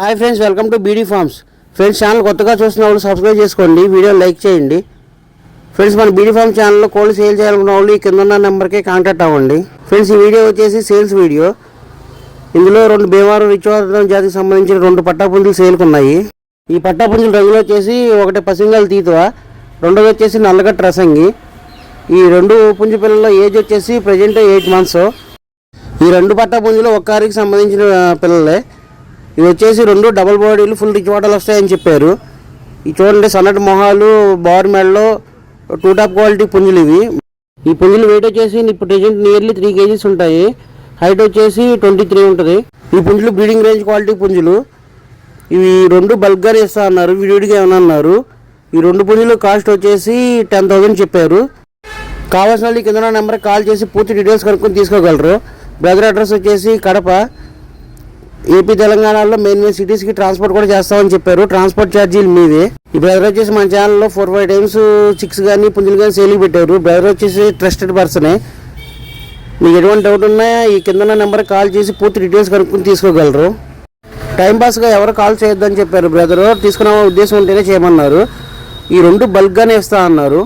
Hi friends welcome to BD farms. Friends channel కొత్తగా చూస్తున్న వాళ్ళు సబ్స్క్రైబ్ చేసుకోండి వీడియో లైక్ చేయండి. ఫ్రెండ్స్ మన బీడీ ఫార్మ్ ఛానల్లో కోళ్ళు సేల్ చేయాలనుకున్న వాళ్ళు ఈ కింద ఉన్న నెంబర్కి కాంటాక్ట్ అవ్వండి. ఫ్రెండ్స్ ఈ వీడియో వచ్చేసి సేల్స్ వీడియో. ఇందులో రెండు భీమవరం రిచవర్ధనం జాతికి సంబంధించిన రెండు పట్టాపుంజులు సేల్కి ఉన్నాయి ఈ పట్టాపుంజులు రంగులు వచ్చేసి ఒకటి పసింగల్ తీతువ రెండోది వచ్చేసి నల్లగట్ట రసంగి. ఈ రెండు పుంజు పిల్లల ఏజ్ వచ్చేసి ప్రజెంట్ ఎయిట్ మంత్స్ ఈ రెండు పట్టా పుంజులు సంబంధించిన పిల్లలే. ఇది వచ్చేసి రెండు డబుల్ బాడీలు ఫుల్ రిచ్ వాటర్లు వస్తాయని చెప్పారు. ఈ చూడండి సన్నటి మొహాలు బార్ మెడలో టూ టాప్ క్వాలిటీ పుంజులు ఇవి. ఈ పుంజులు వెయిట్ వచ్చేసి ఇప్పుడు ప్రజెంట్ నియర్లీ త్రీ కేజీస్ ఉంటాయి. హైట్ వచ్చేసి ట్వంటీ త్రీ ఉంటుంది. ఈ పుంజులు బ్రీడింగ్ రేంజ్ క్వాలిటీ పుంజులు. ఇవి రెండు బల్గర్ ఇస్తా అన్నారు విడివిడిగా ఏమన్నా అన్నారు. ఈ రెండు పుంజులు కాస్ట్ వచ్చేసి టెన్ థౌసండ్ చెప్పారు. కావాల్సిన వాళ్ళు కింద నెంబర్ కాల్ చేసి పూర్తి డీటెయిల్స్ కనుక్కొని తీసుకోగలరు. బ్రదర్ అడ్రస్ వచ్చేసి కడప ఏపీ తెలంగాణలో మెయిన్ మెయిన్ సిటీస్కి ట్రాన్స్పోర్ట్ కూడా చేస్తామని చెప్పారు. ట్రాన్స్పోర్ట్ ఛార్జీలు మీదే. ఈ బ్రదర్ వచ్చేసి మన ఛానల్లో ఫోర్ ఫైవ్ టైమ్స్ చిక్స్ కానీ పుంజులు కానీ సేల్ పెట్టారు. బ్రదర్ వచ్చేసి ట్రస్టెడ్ పర్సనే మీకు ఎటువంటి డౌట్ ఉన్నా ఈ కింద నెంబర్ కాల్ చేసి పూర్తి డీటెయిల్స్ కనుక్కొని తీసుకోగలరు. టైంపాస్గా ఎవరు కాల్ చేయొద్దని చెప్పారు బ్రదర్ తీసుకునే ఉద్దేశం ఉంటేనే చేయమన్నారు. ఈ రెండు బల్క్గానే ఇస్తా అన్నారు.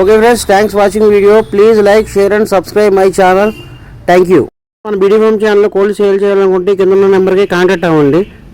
Okay friends thanks watching video please like share and subscribe my channel thank you మన బీడీ హోమ్ ఛానల్లో కోల్డ్ సేల్ చేయాలనుకుంటే కింద ఉన్న నెంబర్కి కాంటాక్ట్ అవ్వండి.